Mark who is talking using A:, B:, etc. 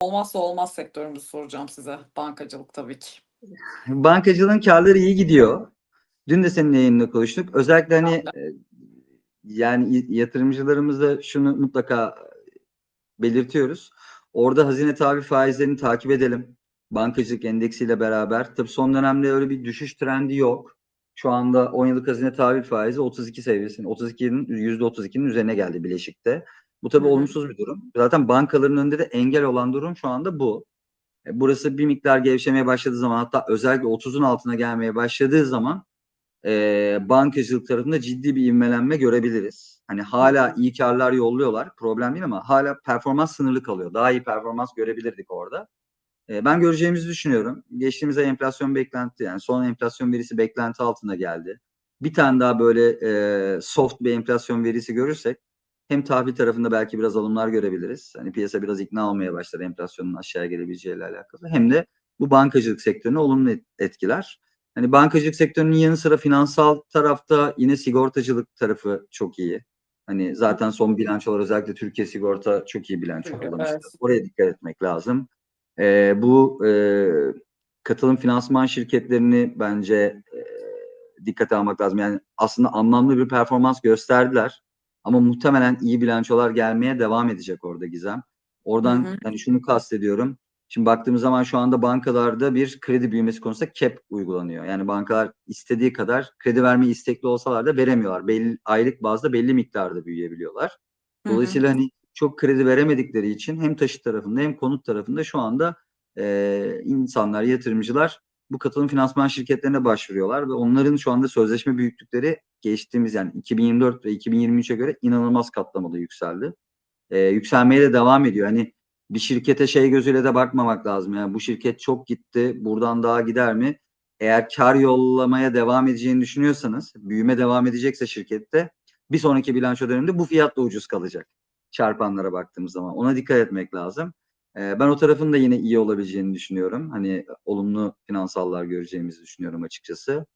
A: olmazsa olmaz sektörümüzü soracağım size. Bankacılık tabii ki.
B: Bankacılığın karları iyi gidiyor. Dün de seninle yayınla konuştuk. Özellikle hani e, yani yatırımcılarımıza şunu mutlaka belirtiyoruz. Orada hazine tahvil faizlerini takip edelim. Bankacılık endeksiyle beraber. Tabii son dönemde öyle bir düşüş trendi yok. Şu anda 10 yıllık hazine tahvil faizi 32 seviyesinde. 32'nin %32'nin üzerine geldi Bileşik'te. Bu tabii olumsuz bir durum. Zaten bankaların önünde de engel olan durum şu anda bu. E, Burası bir miktar gevşemeye başladığı zaman hatta özellikle 30'un altına gelmeye başladığı zaman e, bankacılık tarafında ciddi bir ivmelenme görebiliriz. Hani hala iyi karlar yolluyorlar. Problem değil ama hala performans sınırlı kalıyor. Daha iyi performans görebilirdik orada. E, ben göreceğimizi düşünüyorum. Geçtiğimiz ay enflasyon beklenti yani son enflasyon verisi beklenti altında geldi. Bir tane daha böyle e, soft bir enflasyon verisi görürsek hem tahvil tarafında belki biraz alımlar görebiliriz. Hani piyasa biraz ikna olmaya başlar enflasyonun aşağıya gelebileceğiyle alakalı. Hem de bu bankacılık sektörüne olumlu et- etkiler. Hani bankacılık sektörünün yanı sıra finansal tarafta yine sigortacılık tarafı çok iyi. Hani zaten son bilançolar özellikle Türkiye Sigorta çok iyi bilanço
A: evet.
B: Oraya dikkat etmek lazım. Ee, bu e, katılım finansman şirketlerini bence e, dikkate almak lazım. Yani aslında anlamlı bir performans gösterdiler. Ama muhtemelen iyi bilançolar gelmeye devam edecek orada Gizem. Oradan
A: Hı hı.
B: hani şunu kastediyorum. Şimdi baktığımız zaman şu anda bankalarda bir kredi büyümesi konusunda cap uygulanıyor. Yani bankalar istediği kadar kredi vermeye istekli olsalar da veremiyorlar. Belli, aylık bazda belli miktarda büyüyebiliyorlar.
A: Hı hı.
B: Dolayısıyla hani çok kredi veremedikleri için hem taşıt tarafında hem konut tarafında şu anda e, insanlar, yatırımcılar bu katılım finansman şirketlerine başvuruyorlar ve onların şu anda sözleşme büyüklükleri geçtiğimiz yani 2024 ve 2023'e göre inanılmaz katlamada yükseldi. E, yükselmeye de devam ediyor. Hani bir şirkete şey gözüyle de bakmamak lazım. Yani bu şirket çok gitti, buradan daha gider mi? Eğer kar yollamaya devam edeceğini düşünüyorsanız, büyüme devam edecekse şirkette bir sonraki bilanço döneminde bu fiyatla ucuz kalacak. Çarpanlara baktığımız zaman. Ona dikkat etmek lazım. Ee, ben o tarafın da yine iyi olabileceğini düşünüyorum. Hani olumlu finansallar göreceğimizi düşünüyorum açıkçası.